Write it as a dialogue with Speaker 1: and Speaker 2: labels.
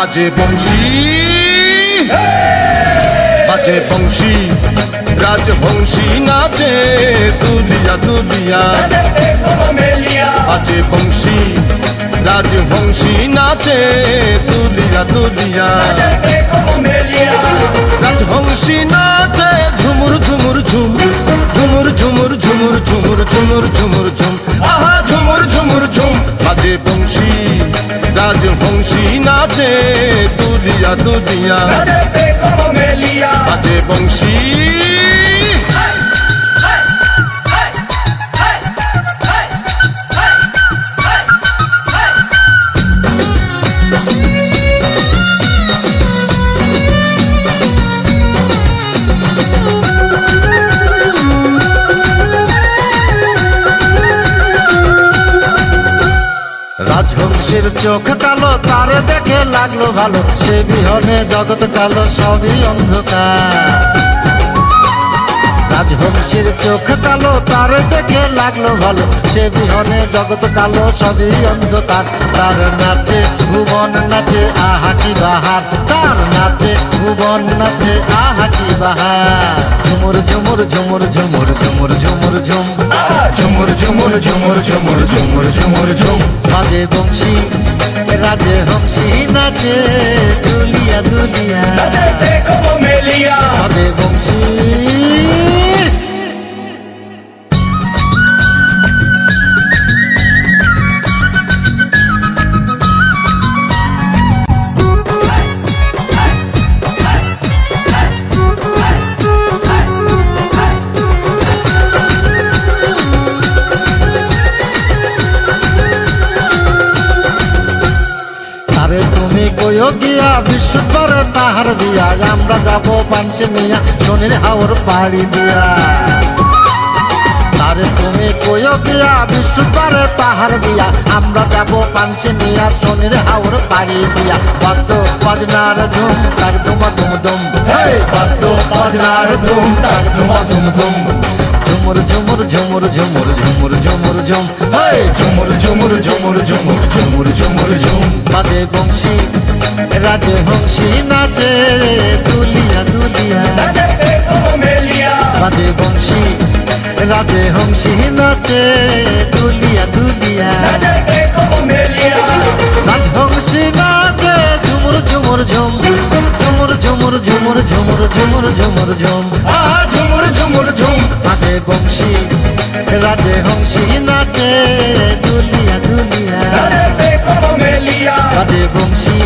Speaker 1: বাজে বংশী। বাজে বংশী, রাজবংশী নাচে দুলিয়া দুলিয়া বাজে বংশী, রাজবংশী নাচে দুলিয়া দুলিয়া রাজবংশী নাচে ঝুমুর ঝুমুর ঝুম ঝুমুর। রাজবংশী নাচে দুলিয়া দুলিয়া বাজে বংশী।
Speaker 2: চোখ কালো, তারে দেখে লাগল ভালো। সে বিহনে জগৎ কালো, সবই অন্ধকার। রাজবংশের চোখ কালো, তারে দেখে লাগল ভালো। সে বিহনে জগৎ কালো, সবই অন্ধকার। তার নাচে ভুবন নাচে, আহা কি বাহার। তার নাচে ভুবন নাচে, আহা কি বাহার। ঝুমুর ঝুমুর ঝুমুর ঝুমুর ঝুমুর ঝুমুর ঝুম
Speaker 1: ঝুমুর ঝুমুর ঝুমুর ঝুমুর ঝুমুর ঝুমুর ঝুম
Speaker 2: বাজে বংশী রাজে হংসী নাচে দুলিয়া দুলিয়া। বাজে গিয়া বিশ্বর তাহার বিয়া আমরা যাব পাঞ্চমিয়া শনির হাওর পাড়ি দিয়া। আরে তুমি কইও গিয়া বিশ্বর তাহার বিয়া আমরা যাব পাঞ্চমিয়া শনির হাওর পাড়ি দিয়া। বাদ্য বাজনার ধুম তাক ধুম ধুম ধুম হেই! বাদ্য বাজনার ধুম তাক ধুম ধুম ধুম ঝুমুর ঝুমুর ঝুমুর ঝুমুর ঝুমুর ঝুমুর ঝুম হেই
Speaker 1: ঝুমুর ঝুমুর ঝুমুর ঝুমুর ঝুমুর ঝুমুর ঝুম
Speaker 2: বাজে বংশী রাজে হংসী নাচে দুলিয়া দুলিয়া বাজে বংশী রাজে হংসী নাচে দুলিয়া দুলিয়া রাজ হংসী নাচে ঝুমুর ঝুমুর ঝুম ঝুমুর ঝুমুর ঝুমুর ঝুমুর ঝুমুর ঝুমুর ঝুম
Speaker 1: ঝুমুর ঝুমুর ঝুম
Speaker 2: বাজে বংশী রাজে হংসী নাচে দুলিয়া দুলিয়া বাজে বংশী।